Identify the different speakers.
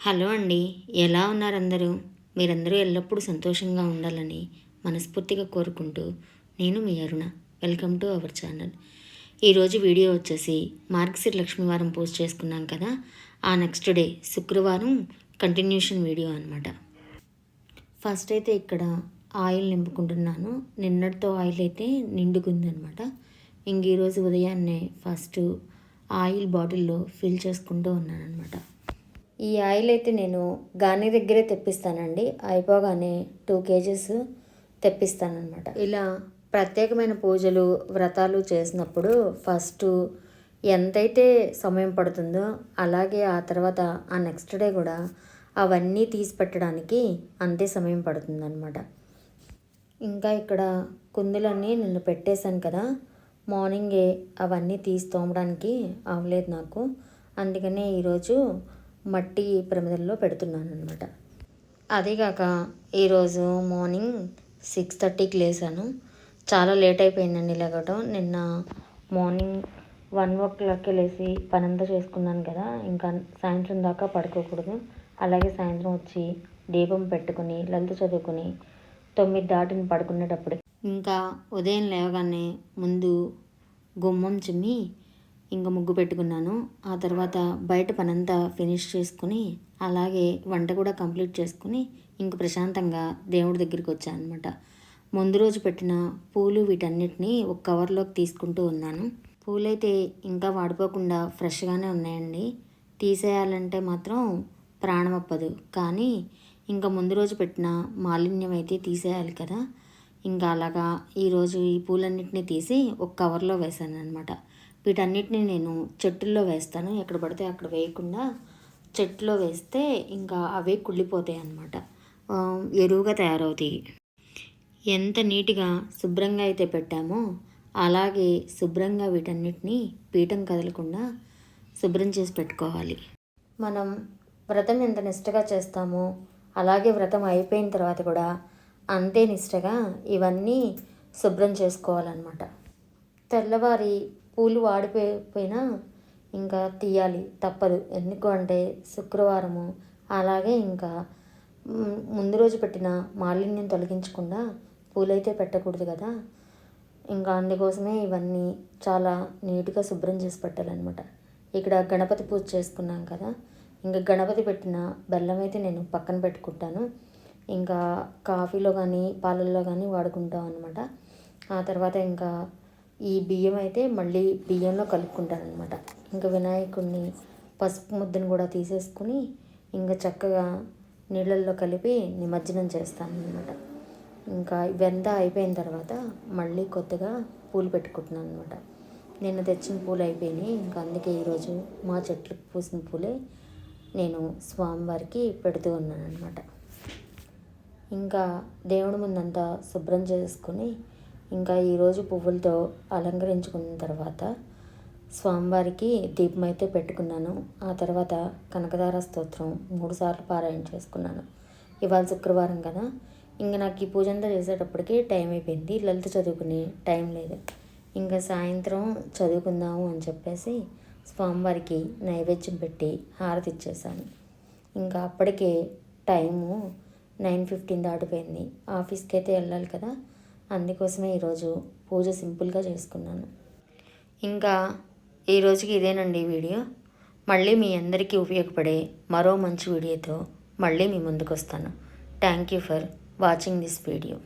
Speaker 1: Hello అండి ఎలా ఉన్నారు అందరూ మీరందరూ ఎల్లప్పుడూ సంతోషంగా ఉండాలని మనస్ఫూర్తిగా కోరుకుంటూ నేను మీ Aruna. Welcome to our channel. ఈరోజు వీడియో వచ్చేసి మార్క్సిర్ లక్ష్మీవారం పోస్ట్ చేసుకున్నాం కదా ఆ నెక్స్ట్ డే శుక్రవారం కంటిన్యూషన్ వీడియో అనమాట ఫస్ట్ అయితే ఇక్కడ ఆయిల్ నింపుకుంటున్నాను. నిన్నటితో ఆయిల్ అయితే నిండుకుందనమాట ఇంక ఈరోజు ఉదయాన్నే ఫస్ట్ ఆయిల్ బాటిల్లో ఫిల్ చేసుకుంటూ ఉన్నాను అనమాట ఈ ఆయిల్ అయితే నేను గాని దగ్గరే తెప్పిస్తానండి. అయిపోగానే టూ కేజెస్ తెప్పిస్తానమాట ఇలా ప్రత్యేకమైన పూజలు వ్రతాలు చేసినప్పుడు ఫస్ట్ ఎంతైతే సమయం పడుతుందో అలాగే ఆ తర్వాత ఆ నెక్స్ట్ డే కూడా అవన్నీ తీసి పెట్టడానికి అంతే సమయం పడుతుందన్నమాట. ఇంకా ఇక్కడ కుందులన్నీ నిన్ను పెట్టేశాను కదా. మార్నింగే అవన్నీ తీసి తోమడానికి అవ్వలేదు నాకు. అందుకనే ఈరోజు మట్టి ప్రమిదల్లో పెడుతున్నాను అనమాట అదేగాక ఈరోజు మార్నింగ్ సిక్స్ థర్టీకి లేసాను. చాలా లేట్ అయిపోయిందండి లేకటం నిన్న మార్నింగ్ వన్ ఓ క్లాక్కి లేచి పనంతా చేసుకున్నాను కదా. ఇంకా సాయంత్రం దాకా పడుకోకూడదు. అలాగే సాయంత్రం వచ్చి దీపం పెట్టుకుని లలిత చదువుకుని తొమ్మిది దాటిని పడుకునేటప్పుడు ఇంకా ఉదయం లేవగానే ముందు గుమ్మం చిమ్మి ఇంకా ముగ్గు పెట్టుకున్నాను. ఆ తర్వాత బయట పనంతా ఫినిష్ చేసుకుని అలాగే వంట కూడా కంప్లీట్ చేసుకుని ఇంక ప్రశాంతంగా దేవుడి దగ్గరికి వచ్చాను అనమాట ముందు రోజు పెట్టిన పూలు వీటన్నిటిని ఒక కవర్లోకి తీసుకుంటూ ఉన్నాను. పూలైతే ఇంకా వాడిపోకుండా ఫ్రెష్గానే ఉన్నాయండి. తీసేయాలంటే మాత్రం ప్రాణం అప్పదు కానీ ఇంకా ముందు రోజు పెట్టిన మాలిన్యం అయితే తీసేయాలి కదా. ఇంకా అలాగా ఈరోజు ఈ పూలన్నిటిని తీసి ఒక కవర్లో వేశాను అనమాట వీటన్నిటిని నేను చెట్టుల్లో వేస్తాను. ఎక్కడ పడితే అక్కడ వేయకుండా చెట్టులో వేస్తే ఇంకా అవే కుళ్ళిపోతాయి అన్నమాట. ఎరువుగా తయారవుతాయి. ఎంత నీట్గా శుభ్రంగా అయితే పెట్టామో అలాగే శుభ్రంగా వీటన్నిటిని పీఠం కదలకుండా శుభ్రం చేసి పెట్టుకోవాలి. మనం వ్రతం ఎంత నిష్టగా చేస్తామో అలాగే వ్రతం అయిపోయిన తర్వాత కూడా అంతే నిష్టగా ఇవన్నీ శుభ్రం చేసుకోవాలన్నమాట. తెల్లవారి పూలు వాడిపోయినా ఇంకా తీయాలి తప్పదు. ఎందుకు అంటే శుక్రవారము. అలాగే ఇంకా ముందు రోజు పెట్టిన మాలిన్యం తొలగించకుండా పూలైతే పెట్టకూడదు కదా. ఇంకా అందుకోసమే ఇవన్నీ చాలా నీట్గా శుభ్రం చేసి పెట్టాలన్నమాట. ఇక్కడ గణపతి పూజ చేసుకున్నాం కదా. ఇంకా గణపతి పెట్టిన బెల్లం అయితే నేను పక్కన పెట్టుకుంటాను. ఇంకా కాఫీలో కానీ పాలల్లో కానీ వాడుకుంటాం అనమాట ఆ తర్వాత ఇంకా ఈ బియ్యం అయితే మళ్ళీ బియ్యంలో కలుపుకుంటాను అనమాట ఇంకా వినాయకుడిని పసుపు ముద్దను కూడా తీసేసుకుని ఇంకా చక్కగా నీళ్ళల్లో కలిపి నిమజ్జనం చేస్తాను అనమాట ఇంకా ఇవంతా అయిపోయిన తర్వాత మళ్ళీ కొత్తగా పూలు పెట్టుకుంటున్నాను అనమాట నిన్న తెచ్చిన పూలు అయిపోయినాయి. ఇంకా అందుకే ఈరోజు మా చెట్లకు పూసిన పూలే నేను స్వామివారికి పెడుతూ ఉన్నాను అనమాట ఇంకా దేవుడి ముందంతా శుభ్రం చేసుకుని ఇంకా ఈరోజు పువ్వులతో అలంకరించుకున్న తర్వాత స్వామివారికి దీపం అయితే పెట్టుకున్నాను. ఆ తర్వాత కనకదార స్తోత్రం మూడుసార్లు పారాయణ చేసుకున్నాను. ఇవాళ శుక్రవారం కదా. ఇంకా నాకు ఈ పూజ అంతా చేసేటప్పటికి టైం అయిపోయింది. లలిత చదువుకునే టైం లేదు. ఇంకా సాయంత్రం చదువుకుందాము అని చెప్పేసి స్వామివారికి నైవేద్యం పెట్టి హారతి ఇచ్చేసాను ఇంకా అప్పటికే టైము నైన్ ఫిఫ్టీన్ దాటిపోయింది. ఆఫీస్కి అయితే వెళ్ళాలి కదా. అందుకోసమే ఈరోజు పూజ సింపుల్గా చేసుకున్నాను. ఇంకా ఈరోజుకి ఇదేనండి వీడియో. మళ్ళీ మీ అందరికీ ఉపయోగపడే మరో మంచి వీడియోతో మళ్ళీ మీ ముందుకు వస్తాను thank you for watching this video